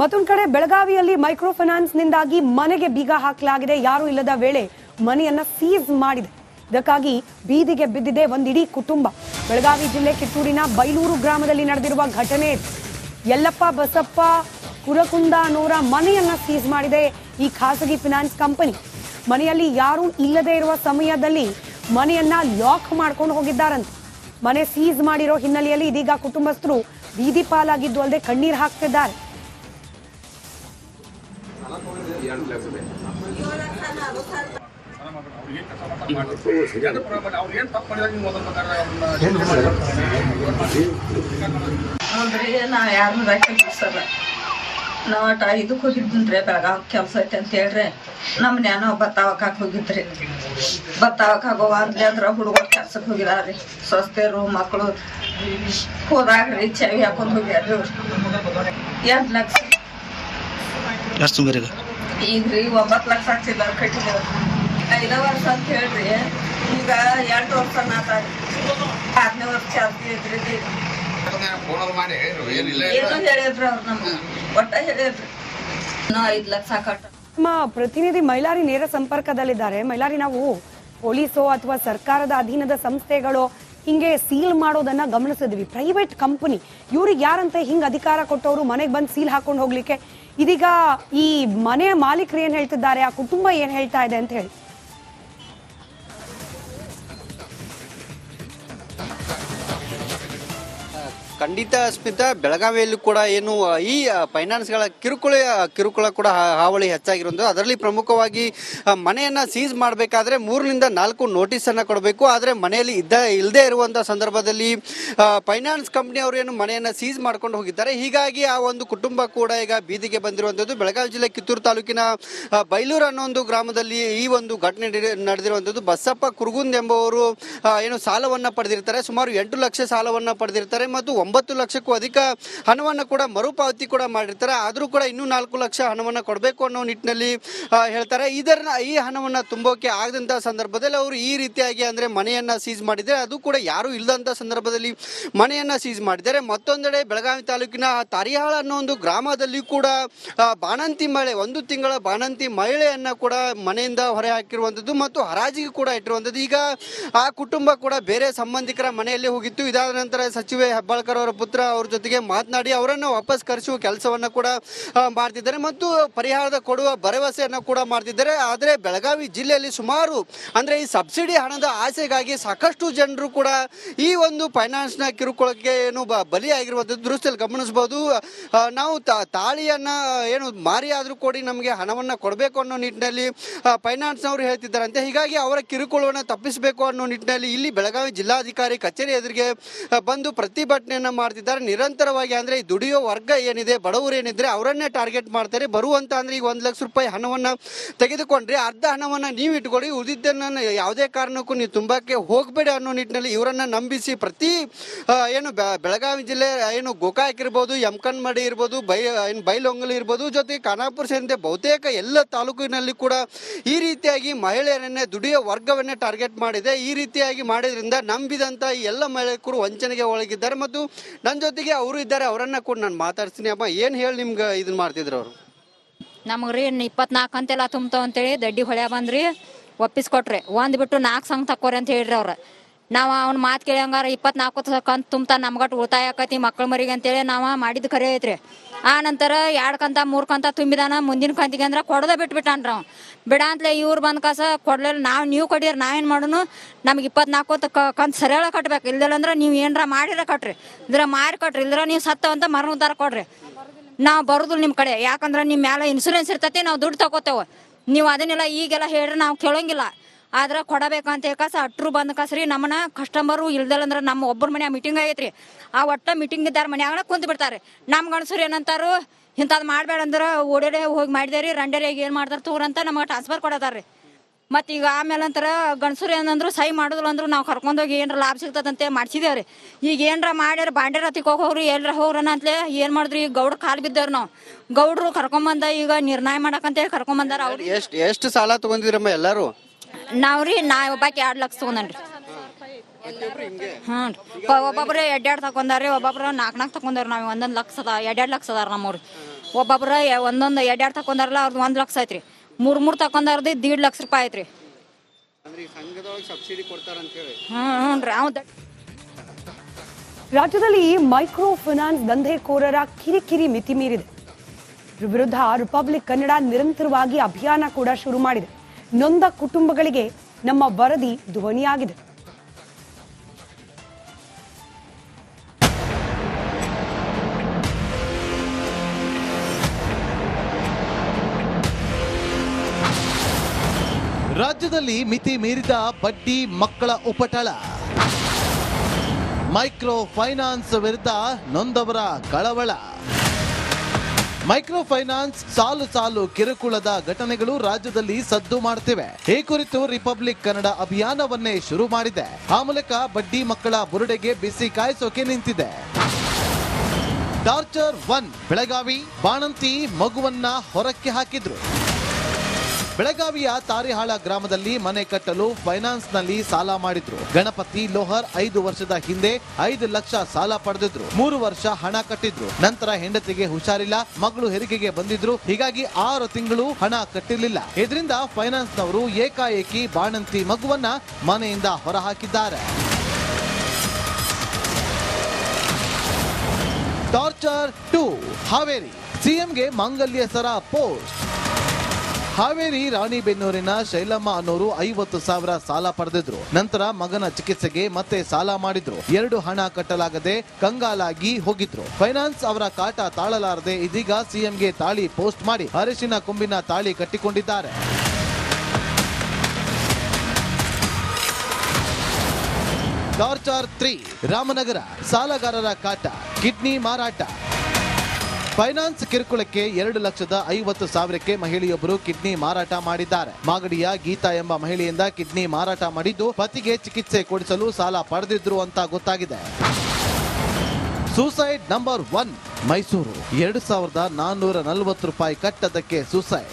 ಮತ್ತೊಂದು ಕಡೆ, ಬೆಳಗಾವಿಯಲ್ಲಿ ಮೈಕ್ರೋ ಫೈನಾನ್ಸ್ನಿಂದಾಗಿ ಮನೆಗೆ ಬೀಗ ಹಾಕಲಾಗಿದೆ. ಯಾರು ಇಲ್ಲದ ವೇಳೆ ಮನೆಯನ್ನ ಸೀಸ್ ಮಾಡಿದೆ. ಇದಕ್ಕಾಗಿ ಬೀದಿಗೆ ಬಿದ್ದಿದೆ ಒಂದಿಡೀ ಕುಟುಂಬ. ಬೆಳಗಾವಿ ಜಿಲ್ಲೆ ಕಿತ್ತೂರಿನ ಬೈಲೂರು ಗ್ರಾಮದಲ್ಲಿ ನಡೆದಿರುವ ಘಟನೆ. ಯಲ್ಲಪ್ಪ, ಬಸಪ್ಪ, ಕುರಕುಂದ ಅನ್ನೋರ ಮನೆಯನ್ನ ಸೀಸ್ ಮಾಡಿದೆ ಈ ಖಾಸಗಿ ಫಿನಾನ್ಸ್ ಕಂಪನಿ. ಮನೆಯಲ್ಲಿ ಯಾರೂ ಇಲ್ಲದೆ ಇರುವ ಸಮಯದಲ್ಲಿ ಮನೆಯನ್ನ ಲಾಕ್ ಮಾಡ್ಕೊಂಡು ಹೋಗಿದ್ದಾರಂತೆ. ಮನೆ ಸೀಸ್ ಮಾಡಿರೋ ಹಿನ್ನೆಲೆಯಲ್ಲಿ ಇದೀಗ ಕುಟುಂಬಸ್ಥರು ಬೀದಿ ಪಾಲಾಗಿದ್ದು ಅಲ್ಲದೆ ಕಣ್ಣೀರು ಹಾಕ್ತಿದ್ದಾರೆ. ನೋಡ್ರಿ ನಾ ಯಾರನ್ನ ರಾಕಿ ಸರ್ ನಾವು ಅಟ ಇದಕ್ಕೆ ಹೋಗಿದ್ದಿನ್ರಿ ಬೆಳಗಾವ್ ಕೆಲಸ ಐತೆ ಅಂತ ಹೇಳ್ರಿ. ನಮ್ಮ ನ್ಯಾನೋ ಬತ್ತಾವಕಾಕ್ ಹೋಗಿದ್ರಿ. ಬತ್ತಾವಕಾಗ ಅಂದ್ಲಿ ಅಂದ್ರ ಹುಡುಗರು ಕೆಲ್ಸಕ್ಕೆ ಹೋಗಿದಾರ್ರಿ. ಸ್ವಸ್ಥರು ಮಕ್ಕಳು ಹೋದಾಗ್ರಿ ಚವಿ ಹಾಕೊಂಡ್ ಹೋಗ್ಯಾರ್ರಿ ಅವ್ರು. ಎಂಟು ಲಕ್ಷ. ಎಷ್ಟು ತುಂಬಿರಿ ಈಗ ರೀ ಒಂಬತ್ತು ಲಕ್ಷ ಆಗ್ತಿಲ್ಲ ಕಟ್ಟಿದೇವ್ ಐದ ವರ್ಷ ಅಂತ ಹೇಳ್ರಿ. ಈಗ ಎಂಟು ವರ್ಷ ನಾತಾರಿ ಆರನೇ ವರ್ಷ ಚಾಲ್ತಿ ಐತ್ರಿ ಏನೋ ಹೇಳಿದ್ರಿ ಅವ್ರು ನಮ್ಗೆ. ಒಟ್ಟ ಹೇಳಿದ್ರಿ. ನಾ ಐದು ಲಕ್ಷ ಕಟ್ಟ. ನಮ್ಮ ಪ್ರತಿನಿಧಿ ಮೈಲಾರಿ ನೇರ ಸಂಪರ್ಕದಲ್ಲಿದ್ದಾರೆ. ಮೈಲಾರಿ ನಾವು ಪೊಲೀಸೋ ಅಥವಾ ಸರ್ಕಾರದ ಅಧೀನದ ಸಂಸ್ಥೆಗಳು ಹಿಂಗೆ ಸೀಲ್ ಮಾಡೋದನ್ನ ಗಮನಿಸಿದ್ವಿ. ಪ್ರೈವೇಟ್ ಕಂಪನಿ ಇವ್ರಿಗೆ ಯಾರಂತ ಹಿಂಗ್ ಅಧಿಕಾರ ಕೊಟ್ಟವರು ಮನೆಗೆ ಬಂದು ಸೀಲ್ ಹಾಕೊಂಡು ಹೋಗ್ಲಿಕ್ಕೆ? ಇದೀಗ ಈ ಮನೆಯ ಮಾಲೀಕರು ಏನ್ ಹೇಳ್ತಿದ್ದಾರೆ? ಆ ಕುಟುಂಬ ಏನ್ ಹೇಳ್ತಾ ಇದೆ ಅಂತ ಹೇಳಿ. ಖಂಡಿತ ಸ್ಮಿತಾ, ಬೆಳಗಾವಿಯಲ್ಲಿ ಕೂಡ ಏನು ಈ ಫೈನಾನ್ಸ್ಗಳ ಕಿರುಕುಳ ಕಿರುಕುಳ ಕೂಡ ಹಾವಳಿ ಹೆಚ್ಚಾಗಿರೋದು ಅದರಲ್ಲಿ ಪ್ರಮುಖವಾಗಿ ಮನೆಯನ್ನು ಸೀಸ್ ಮಾಡಬೇಕಾದ್ರೆ ಮೂರರಿಂದ ನಾಲ್ಕು ನೋಟಿಸ್ ಅನ್ನ ಕೊಡಬೇಕು. ಆದರೆ ಮನೆಯಲ್ಲಿ ಇದ್ದ ಇಲ್ಲದೆ ಇರುವಂಥ ಸಂದರ್ಭದಲ್ಲಿ ಫೈನಾನ್ಸ್ ಕಂಪ್ನಿ ಅವರು ಏನು ಮನೆಯನ್ನ ಸೀಸ್ ಮಾಡ್ಕೊಂಡು ಹೋಗಿದ್ದಾರೆ. ಹೀಗಾಗಿ ಆ ಒಂದು ಕುಟುಂಬ ಕೂಡ ಈಗ ಬೀದಿಗೆ ಬಂದಿರುವಂಥದ್ದು. ಬೆಳಗಾವಿ ಜಿಲ್ಲೆ ಕಿತ್ತೂರು ತಾಲೂಕಿನ ಬೈಲೂರು ಅನ್ನೋ ಒಂದು ಗ್ರಾಮದಲ್ಲಿ ಈ ಒಂದು ಘಟನೆ ನಡೆ- ನಡೆದಿರುವಂಥದ್ದು. ಬಸಪ್ಪ ಕುರುಗುಂದ್ ಎಂಬುವರು ಏನು ಸಾಲವನ್ನ ಪಡೆದಿರ್ತಾರೆ. ಸುಮಾರು ಎಂಟು ಲಕ್ಷ ಸಾಲವನ್ನ ಪಡೆದಿರ್ತಾರೆ. ಮತ್ತು ಒಂಬತ್ತು ಲಕ್ಷಕ್ಕೂ ಅಧಿಕ ಹಣವನ್ನು ಕೂಡ ಮರುಪಾವತಿ ಕೂಡ ಮಾಡಿರ್ತಾರೆ. ಆದರೂ ಕೂಡ ಇನ್ನೂ ನಾಲ್ಕು ಲಕ್ಷ ಹಣವನ್ನು ಕೊಡಬೇಕು ಅನ್ನೋ ನಿಟ್ಟಿನಲ್ಲಿ ಹೇಳ್ತಾರೆ. ಇದರ ಈ ಹಣವನ್ನು ತುಂಬೋಕೆ ಆಗದಂಥ ಸಂದರ್ಭದಲ್ಲಿ ಅವರು ಈ ರೀತಿಯಾಗಿ ಅಂದರೆ ಮನೆಯನ್ನು ಸೀಸ್ ಮಾಡಿದರೆ ಅದು ಕೂಡ ಯಾರೂ ಇಲ್ಲದಂಥ ಸಂದರ್ಭದಲ್ಲಿ ಮನೆಯನ್ನು ಸೀಸ್ ಮಾಡಿದ್ದಾರೆ. ಮತ್ತೊಂದೆಡೆ ಬೆಳಗಾವಿ ತಾಲೂಕಿನ ತಾರಿಹಾಳ ಅನ್ನೋ ಒಂದು ಗ್ರಾಮದಲ್ಲಿ ಕೂಡ ಬಾಣಂತಿ ಮಹಿಳೆ ಒಂದು ತಿಂಗಳ ಬಾಣಂತಿ ಮಹಿಳೆಯನ್ನು ಕೂಡ ಮನೆಯಿಂದ ಹೊರೆ ಹಾಕಿರುವಂಥದ್ದು ಮತ್ತು ಹರಾಜಿಗೆ ಕೂಡ ಇಟ್ಟಿರುವಂಥದ್ದು ಈಗ ಆ ಕುಟುಂಬ ಕೂಡ ಬೇರೆ ಸಂಬಂಧಿಕರ ಮನೆಯಲ್ಲಿ ಹೋಗಿತ್ತು. ಇದಾದ ನಂತರ ಸಚಿವೆ ಹೆಬ್ಬಾಳ್ಕರ್ ಅವರ ಪುತ್ರ ಅವ್ರ ಜೊತೆಗೆ ಮಾತನಾಡಿ ಅವರನ್ನು ವಾಪಸ್ ಕರೆಸುವ ಕೆಲಸವನ್ನ ಕೂಡ ಮಾಡ್ತಿದ್ದಾರೆ ಮತ್ತು ಪರಿಹಾರದ ಕೊಡುವ ಭರವಸೆಯನ್ನು ಕೂಡ ಮಾಡ್ತಿದ್ದಾರೆ. ಆದರೆ ಬೆಳಗಾವಿ ಜಿಲ್ಲೆಯಲ್ಲಿ ಸುಮಾರು, ಅಂದ್ರೆ ಈ ಸಬ್ಸಿಡಿ ಹಣದ ಆಸೆಗಾಗಿ ಸಾಕಷ್ಟು ಜನರು ಕೂಡ ಈ ಒಂದು ಫೈನಾನ್ಸ್ನ ಕಿರುಕುಳಕ್ಕೆ ಏನು ಬಲಿಯಾಗಿರುವಂಥದ್ದು ದೃಷ್ಟಿಯಲ್ಲಿ ಗಮನಿಸಬಹುದು. ನಾವು ತಾಳಿಯನ್ನ, ಏನು ಮಾರಿ ಆದರೂ ಕೊಡಿ ನಮಗೆ ಹಣವನ್ನ ಕೊಡಬೇಕು ಅನ್ನೋ ನಿಟ್ಟಿನಲ್ಲಿ ಫೈನಾನ್ಸ್ನವರು ಹೇಳ್ತಿದ್ದಾರಂತೆ. ಹೀಗಾಗಿ ಅವರ ಕಿರುಕುಳವನ್ನು ತಪ್ಪಿಸಬೇಕು ಅನ್ನೋ ನಿಟ್ಟಿನಲ್ಲಿ ಇಲ್ಲಿ ಬೆಳಗಾವಿ ಜಿಲ್ಲಾಧಿಕಾರಿ ಕಚೇರಿ ಎದುರಿಗೆ ಬಂದು ಪ್ರತಿಭಟನೆಯನ್ನ ಮಾಡ್ತಿದ್ದಾರೆ. ನಿರಂತರವಾಗಿ ಅಂದ್ರೆ ಈ ದುಡಿಯೋ ವರ್ಗ ಏನಿದೆ, ಬಡವರು ಏನಿದ್ರೆ ಅವರನ್ನೇ ಟಾರ್ಗೆಟ್ ಮಾಡ್ತಾರೆ. ಬರುವಂತ ಅಂದ್ರೆ ಈಗ ಒಂದು ಲಕ್ಷ ರೂಪಾಯಿ ಹಣವನ್ನ ತೆಗೆದುಕೊಂಡ್ರೆ ಅರ್ಧ ಹಣವನ್ನ ನೀವು ಇಟ್ಕೊಳ್ಳಿ. ಉಳಿದಿದ್ದನ್ನ ಯಾವುದೇ ಕಾರಣಕ್ಕೂ ನೀವು ತುಂಬಕ್ಕೆ ಹೋಗಬೇಡಿ ಅನ್ನೋ ನಿಟ್ಟಿನಲ್ಲಿ ಇವರನ್ನ ನಂಬಿಸಿ ಪ್ರತಿ ಏನು ಬೆಳಗಾವಿ ಜಿಲ್ಲೆ, ಏನು ಗೋಕಾಕ್ ಇರ್ಬೋದು, ಯಮಕನ್ಮಡಿ ಇರ್ಬೋದು, ಬೈ, ಏನು ಬೈಲೊಂಗಲ್ ಇರ್ಬೋದು, ಜೊತೆಗೆ ಖಾನಾಪುರ ಸೇರಿದಂತೆ ಬಹುತೇಕ ಎಲ್ಲ ತಾಲೂಕಿನಲ್ಲಿ ಕೂಡ ಈ ರೀತಿಯಾಗಿ ಮಹಿಳೆಯರನ್ನೇ, ದುಡಿಯೋ ವರ್ಗವನ್ನೇ ಟಾರ್ಗೆಟ್ ಮಾಡಿದೆ. ಈ ರೀತಿಯಾಗಿ ಮಾಡಿದ್ರಿಂದ ನಂಬಿದಂತ ಈ ಎಲ್ಲ ಮಹಿಳೆಯರು ವಂಚನೆಗೆ ಒಳಗಿದ್ದಾರೆ. ಮತ್ತು ನನ್ನ ಜೊತೆಗೆ ಅವರು ಇದ್ದಾರೆ, ಅವರನ್ನ ಕೂಡ ನಾನು ಮಾತಾಡ್ತೀನಿ ಅಮ್ಮ, ಏನು ಹೇಳಿ ನಿಮ್ಗೆ ಇದನ್ನ ಮಾಡ್ತಿದ್ರು ಅವರು? ನಮಗೆ ರೀ ಇಪ್ಪತ್ನಾಲ್ಕು ಅಂತೆಲ್ಲ ತುಂಬ್ತಾವ ಅಂತೇಳಿ ದಡ್ಡಿ ಹೊಳೆ ಬಂದ್ರಿ, ಒಪ್ಪಿಸ್ಕೊಟ್ರಿ. ಒಂದ್ ಬಿಟ್ಟು ನಾಲ್ಕು ಸಂಘ ತಕ್ಕೋರಿ ಅಂತ ಹೇಳ್ರಿ ಅವ್ರು. ನಾವು ಅವ್ನ ಮಾತು ಕೇಳಿ ಹಂಗಾರ ಇಪ್ಪತ್ನಾಲ್ಕು ಕಂತು ತುಂಬ್ತಾ ನಮ್ಗಟ್ ಉಳಿತಾಯ ಆಕತಿ ಮಕ್ಳ ಮರಿಗೆ ಅಂತೇಳಿ ನಾವು ಮಾಡಿದ್ ಖರೆ ಐತ್ರಿ. ಆ ನಂತರ ಎರಡ್ ಕಂತ, ಮೂರ್ ಕಂತ ತುಂಬಿದಾನ, ಮುಂದಿನ ಕಂತಿಗೆ ಅಂದ್ರೆ ಕೊಡದ ಬಿಟ್ಬಿಟ್ಟಾನ್ರಿ ಅವ. ಬಿಡ ಅಂತಲೇ ಇವ್ರು ಬಂದ್ ಕಾಸ ಕೊಡ್ಲಿಲ್ಲ, ನಾವು ನೀವು ಕೊಡಿರಿ ನಾವೇನು ಮಾಡೋನು? ನಮ್ಗೆ ಇಪ್ಪತ್ನಾಲ್ಕು ಕಂತು ಸರಿಯಾಳ ಕಟ್ಬೇಕು. ಇಲ್ದಿಲ್ಲಂದ್ರ ಅಂದ್ರೆ ನೀವು ಏನಾರ ಮಾಡಿರ ಕಟ್ರಿ. ಇದ್ರ ಮಾರಿ ಕಟ್ರಿ. ಇಲ್ದ್ರ ನೀವು ಸತ್ತವಂತ ಮರಣ ಉದ್ದಾರ ಕೊಡ್ರಿ. ನಾವು ಬರುದಿಲ್ಲ ನಿಮ್ಮ ಕಡೆ. ಯಾಕಂದ್ರೆ ನಿಮ್ಮ ಮ್ಯಾಲೆ ಇನ್ಸೂರೆನ್ಸ್ ಇರ್ತತಿ, ನಾವು ದುಡ್ಡು ತಗೋತೇವ. ನೀವು ಅದನ್ನೆಲ್ಲ ಈಗೆಲ್ಲ ಹೇಳ್ರಿ, ನಾವು ಕೇಳೋಂಗಿಲ್ಲ. ಆದ್ರೆ ಕೊಡಬೇಕಂತ ಹೇಳ್ಕಾಸ ಅಟ್ರು ಬಂದ ರೀ ನಮ್ಮನ್ನ ಕಸ್ಟಮರು ಇಲ್ದಲ್ಲ ಅಂದ್ರೆ ನಮ್ಮ ಒಬ್ಬರ ಮನ್ಯಾಗ ಮೀಟಿಂಗ್ ಆಗೈತ್ರಿ. ಆ ಒಟ್ಟ ಮೀಟಿಂಗ್ ಇದ್ದಾರ ಮನ್ಯಾಗ ಕುಂತು ಬಿಡ್ತಾರೆ. ನಮ್ಮ ಗಣಸರು ಏನಂತಾರು ಇಂಥದ್ದು ಮಾಡ್ಬೇಡ ಅಂದ್ರೆ ಓಡೇಡೆ ಹೋಗಿ ಮಾಡಿದೇರಿ ರಂಡೇರಿಯಾಗಿ ಏನು ಮಾಡ್ತಾರೆ ತೂರಂತ ನಮಗೆ ಟ್ರಾನ್ಸ್ಫರ್ ಕೊಡತಾರ್ರಿ ಮತ್ತು ಈಗ ಆಮೇಲೆ ಅಂತರ ಗಣಸರು ಏನಂದ್ರು ಸಹಿ ಮಾಡೋದಿಲ್ಲ ಅಂದ್ರು ನಾವು ಕರ್ಕೊಂಡೋಗಿ ಏನರ ಲಾಭ ಸಿಗ್ತದಂತೆ ಮಾಡ್ಸಿದೇವ್ರಿ ಈಗ ಏನರ ಮಾಡ್ಯಾರ ಬಾಂಡ್ಯಾರ ಹೋಗ್ರಿ ಎಲ್ಲರ ಹೋಗ್ರನ ಅಂತಲೇ ಏನು ಮಾಡಿದ್ರಿ, ಈಗ ಗೌಡ್ರ ಕಾಲು ಬಿದ್ದೇವ್ರಿ ನಾವು. ಗೌಡ್ರು ಕರ್ಕೊಂಬಂದ ಈಗ ನಿರ್ಣಯ ಮಾಡಕಂತ ಕರ್ಕೊಂಬಂದಾರ ಅವ್ರು. ಎಷ್ಟು ಎಷ್ಟು ಸಾಲ ತಗೊಂಡಿದ್ರಮ್ಮ ಎಲ್ಲರೂ? ನಾವು ರೀ ನಾ ಒಬ್ಬಾಕಿ ಎರಡು ಲಕ್ಷ ತೊಗೊಂಡನ್ರಿ. ಹ್ಞೂ ರೀ. ಒಬ್ಬೊಬ್ರು ಎರಡೆರಡು ತಗೊಂಡಾರಿ ಒಬ್ಬೊಬ್ರು ನಾಲ್ಕು ನಾಲ್ಕು ತಗೊಂಡಾರ ನಾವು. ಒಂದೊಂದು ಲಕ್ಷ ಅದ ಎರಡೆರಡು ಲಕ್ಷ ಅದಾರ ನಮ್ಮವ್ರು ಒಬ್ಬೊಬ್ರು ಒಂದೊಂದು ಎರಡೆರಡು ತಗೊಂಡಾರಲ್ಲ ಅವ್ರದ್ದು ಒಂದು ಲಕ್ಷ ಐತ್ರಿ. ಮೂರು ಮೂರು ತಗೊಂಡಾರ್ದು ದೀಡ್ ಲಕ್ಷ ರೂಪಾಯಿ ಐತ್ರಿ. ಹ್ಞೂ ಹ್ಞೂ ರೀ. ಅವ್ ರಾಜ್ಯದಲ್ಲಿ ಮೈಕ್ರೋ ಫೈನಾನ್ಸ್ ದಂಧೆಕೋರರ ಕಿರಿಕಿರಿ ಮಿತಿ ಮೀರಿದೆ ಇದ್ರ ವಿರುದ್ಧ ರಿಪಬ್ಲಿಕ್ ಕನ್ನಡ ನಿರಂತರವಾಗಿ ಅಭಿಯಾನ ಕೂಡ ಶುರು ಮಾಡಿದೆ. ನೊಂದ ಕುಟುಂಬಗಳಿಗೆ ನಮ್ಮ ವರದಿ ಧ್ವನಿಯಾಗಿದೆ. ರಾಜ್ಯದಲ್ಲಿ ಮಿತಿ ಮೀರಿದ ಬಡ್ಡಿ ಮಕ್ಕಳ ಉಪಟಳ. ಮೈಕ್ರೋ ಫೈನಾನ್ಸ್ ವಿರುದ್ಧ ನೊಂದವರ ಕಳವಳ. ಮೈಕ್ರೋ ಫೈನಾನ್ಸ್ ಸಾಲು ಸಾಲು ಕಿರುಕುಳದ ಘಟನೆಗಳು ರಾಜ್ಯದಲ್ಲಿ ಸದ್ದು ಮಾಡ್ತಿವೆ. ಈ ಕುರಿತು ರಿಪಬ್ಲಿಕ್ ಕನ್ನಡ ಅಭಿಯಾನವನ್ನೇ ಶುರು ಮಾಡಿದೆ. ಆ ಮೂಲಕ ಬಡ್ಡಿ ಮಕ್ಕಳ ಬುರುಡೆಗೆ ಬಿಸಿ ಕಾಯಿಸೋಕೆ ನಿಂತಿದೆ. ಟಾರ್ಚರ್ ಒನ್ ಬೆಳಗಾವಿ ಬಾಣಂತಿ ಮಗುವನ್ನ ಹೊರಕ್ಕೆ ಹಾಕಿದ್ರು. ಬೆಳಗಾವಿಯ ತಾರಿಹಾಳ ಗ್ರಾಮದಲ್ಲಿ ಮನೆ ಕಟ್ಟಲು ಫೈನಾನ್ಸ್ನಲ್ಲಿ ಸಾಲ ಮಾಡಿದ್ರು. ಗಣಪತಿ ಲೋಹರ್ ಐದು ವರ್ಷದ ಹಿಂದೆ ಐದು ಲಕ್ಷ ಸಾಲ ಪಡೆದಿದ್ರು. ಮೂರು ವರ್ಷ ಹಣ ಕಟ್ಟಿದ್ರು. ನಂತರ ಹೆಂಡತಿಗೆ ಹುಷಾರಿಲ್ಲ, ಮಗಳು ಹೆರಿಗೆಗೆ ಬಂದಿದ್ರು. ಹೀಗಾಗಿ ಆರು ತಿಂಗಳು ಹಣ ಕಟ್ಟಿರಲಿಲ್ಲ. ಇದರಿಂದ ಫೈನಾನ್ಸ್ ನವರು ಏಕಾಏಕಿ ಬಾಣಂತಿ ಮಗುವನ್ನ ಮನೆಯಿಂದ ಹೊರಹಾಕಿದ್ದಾರೆ. Torture two, Haveri. ಸಿಎಂಗೆ ಮಾಂಗಲ್ಯ ಸರ ಪೋಸ್ಟ್. ಹಾವೇರಿ ರಾಣಿಬೆನ್ನೂರಿನ ಶೈಲಮ್ಮ ಅನ್ನೋರು ಐವತ್ತು ಸಾವಿರ ಸಾಲ ಪಡೆದಿದ್ರು. ನಂತರ ಮಗನ ಚಿಕಿತ್ಸೆಗೆ ಮತ್ತೆ ಸಾಲ ಮಾಡಿದ್ರು. ಎರಡು ಹಣ ಕಟ್ಟಲಾಗದೆ ಕಂಗಾಲಾಗಿ ಹೋಗಿದ್ರು. ಫೈನಾನ್ಸ್ ಅವರ ಕಾಟ ತಾಳಲಾರದೆ ಇದೀಗ ಸಿಎಂಗೆ ತಾಳಿ ಪೋಸ್ಟ್ ಮಾಡಿ ಅರಿಶಿನ ಕೊಂಬಿನ ತಾಳಿ ಕಟ್ಟಿಕೊಂಡಿದ್ದಾರೆ. ಟಾರ್ಚಾರ್ ತ್ರೀ, ರಾಮನಗರ, ಸಾಲಗಾರರ ಕಾಟ, ಕಿಡ್ನಿ ಮಾರಾಟ ಫೈನಾನ್ಸ್ ಕಿರುಕುಳಕ್ಕೆ ಎರಡು ಲಕ್ಷದ ಐವತ್ತು ಸಾವಿರಕ್ಕೆ ಮಹಿಳೆಯೊಬ್ಬರು ಕಿಡ್ನಿ ಮಾರಾಟ ಮಾಡಿದ್ದಾರೆ. ಮಾಗಡಿಯ ಗೀತಾ ಎಂಬ ಮಹಿಳೆಯಿಂದ ಕಿಡ್ನಿ ಮಾರಾಟ ಮಾಡಿದ್ದು ಪತಿಗೆ ಚಿಕಿತ್ಸೆ ಕೊಡಿಸಲು ಸಾಲ ಪಡೆದಿದ್ರು ಅಂತ ಗೊತ್ತಾಗಿದೆ. Suicide number one Mysuru. ಎರಡು ಸಾವಿರದ ನಾನ್ನೂರ ನಲವತ್ತು ರೂಪಾಯಿ ಕಟ್ಟದಕ್ಕೆ ಸೂಸೈಡ್.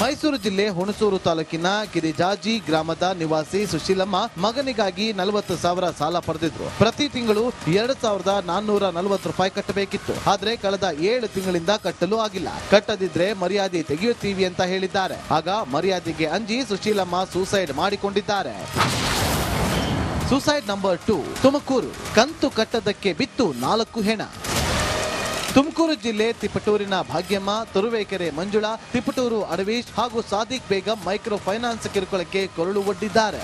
ಮೈಸೂರು ಜಿಲ್ಲೆ ಹುಣಸೂರು ತಾಲೂಕಿನ ಗಿರಿಜಾಜಿ ಗ್ರಾಮದ ನಿವಾಸಿ ಸುಶೀಲಮ್ಮ ಮಗನಿಗಾಗಿ ನಲವತ್ತು ಸಾವಿರ ಸಾಲ ಪಡೆದಿದ್ರು. ಪ್ರತಿ ತಿಂಗಳು ಎರಡು ಸಾವಿರದ ನಾನ್ನೂರ ನಲವತ್ತು ರೂಪಾಯಿ ಕಟ್ಟಬೇಕಿತ್ತು. ಆದ್ರೆ ಕಳೆದ ಏಳು ತಿಂಗಳಿಂದ ಕಟ್ಟಲು ಆಗಿಲ್ಲ. ಕಟ್ಟದಿದ್ರೆ ಮರ್ಯಾದೆ ತೆಗೆಯುತ್ತೀವಿ ಅಂತ ಹೇಳಿದ್ದಾರೆ. ಆಗ ಮರ್ಯಾದೆಗೆ ಅಂಜಿ ಸುಶೀಲಮ್ಮ ಸೂಸೈಡ್ ಮಾಡಿಕೊಂಡಿದ್ದಾರೆ. Suicide number two Tumakuru. ಕಂತು ಕಟ್ಟದಕ್ಕೆ ಬಿತ್ತು ನಾಲ್ಕು ಹೆಣ. ತುಮಕೂರು ಜಿಲ್ಲೆ ತಿಪಟೂರಿನ ಭಾಗ್ಯಮ್ಮ, ತುರುವೇಕೆರೆ ಮಂಜುಳಾ, ತಿಪಟೂರು ಅರವೀಶ್ ಹಾಗೂ ಸಾದಿಕ್ ಬೇಗಂ ಮೈಕ್ರೋ ಫೈನಾನ್ಸ್ ಕಿರುಕುಳಕ್ಕೆ ಕೊರಳು ಒಡ್ಡಿದ್ದಾರೆ.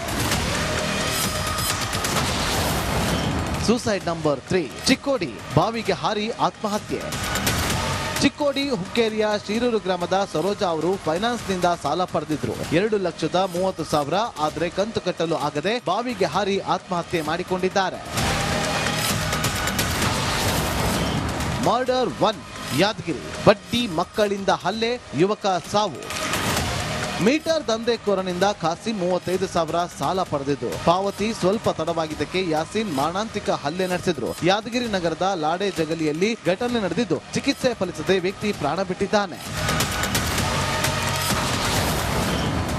ಸೂಸೈಡ್ ನಂಬರ್ ತ್ರೀ, ಚಿಕ್ಕೋಡಿ, ಬಾವಿಗೆ ಹಾರಿ ಆತ್ಮಹತ್ಯೆ. ಚಿಕ್ಕೋಡಿ, ಹುಕ್ಕೇರಿಯ ಶೀರೂರು ಗ್ರಾಮದ ಸರೋಜಾ ಅವರು ಫೈನಾನ್ಸ್ನಿಂದ ಸಾಲ ಪಡೆದಿದ್ರು. ಎರಡು ಲಕ್ಷದ ಮೂವತ್ತು ಸಾವಿರ, ಆದರೆ ಕಂತು ಕಟ್ಟಲು ಆಗದೆ ಬಾವಿಗೆ ಹಾರಿ ಆತ್ಮಹತ್ಯೆ ಮಾಡಿಕೊಂಡಿದ್ದಾರೆ. Murder one Yadgir. ಬಡ್ಡಿ ಮಕ್ಕಳಿಂದ ಹಲ್ಲೆ, ಯುವಕ ಸಾವು. ಮೀಟರ್ ದಂಧೆಕೋರನಿಂದ ಖಾಸಿಂ ಮೂವತ್ತೈದು ಸಾವಿರ ಸಾಲ ಪಡೆದಿದ್ದು. ಪಾವತಿ ಸ್ವಲ್ಪ ತಡವಾಗಿದ್ದಕ್ಕೆ ಯಾಸೀನ್ ಮಾರಣಾಂತಿಕ ಹಲ್ಲೆ ನಡೆಸಿದ್ರು. ಯಾದಗಿರಿ ನಗರದ ಲಾಡೆ ಜಗಲಿಯಲ್ಲಿ ಘಟನೆ ನಡೆದಿದ್ದು. ಚಿಕಿತ್ಸೆ ಫಲಿಸದೆ ವ್ಯಕ್ತಿ ಪ್ರಾಣ ಬಿಟ್ಟಿದ್ದಾನೆ.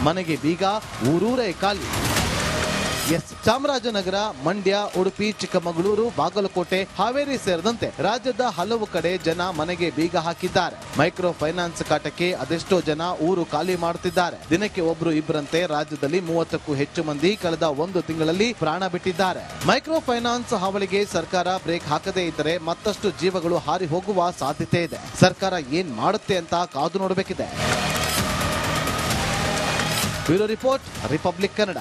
ಮನೆಗೆ ಬೀಗ, ಊರೂರೇ ಖಾಲಿ. ಎಸ್ ಚಾಮರಾಜನಗರ, ಮಂಡ್ಯ, ಉಡುಪಿ, ಚಿಕ್ಕಮಗಳೂರು, ಬಾಗಲಕೋಟೆ, ಹಾವೇರಿ ಸೇರಿದಂತೆ ರಾಜ್ಯದ ಹಲವು ಕಡೆ ಜನ ಮನೆಗೆ ಬೀಗ ಹಾಕಿದ್ದಾರೆ. ಮೈಕ್ರೋ ಫೈನಾನ್ಸ್ ಕಾಟಕ್ಕೆ ಅದೆಷ್ಟೋ ಜನ ಊರು ಖಾಲಿ ಮಾಡುತ್ತಿದ್ದಾರೆ. ದಿನಕ್ಕೆ ಒಬ್ರು ಇಬ್ಬರಂತೆ ರಾಜ್ಯದಲ್ಲಿ ಮೂವತ್ತಕ್ಕೂ ಹೆಚ್ಚು ಮಂದಿ ಕಳೆದ ಒಂದು ತಿಂಗಳಲ್ಲಿ ಪ್ರಾಣ ಬಿಟ್ಟಿದ್ದಾರೆ. ಮೈಕ್ರೋ ಫೈನಾನ್ಸ್ ಹಾವಳಿಗೆ ಸರ್ಕಾರ ಬ್ರೇಕ್ ಹಾಕದೇ ಇದ್ದರೆ ಮತ್ತಷ್ಟು ಜೀವಗಳು ಹಾರಿ ಹೋಗುವ ಸಾಧ್ಯತೆ ಇದೆ. ಸರ್ಕಾರ ಏನ್ ಮಾಡುತ್ತೆ ಅಂತ ಕಾದು ನೋಡಬೇಕಿದೆ. Bureau report, Republic Kannada.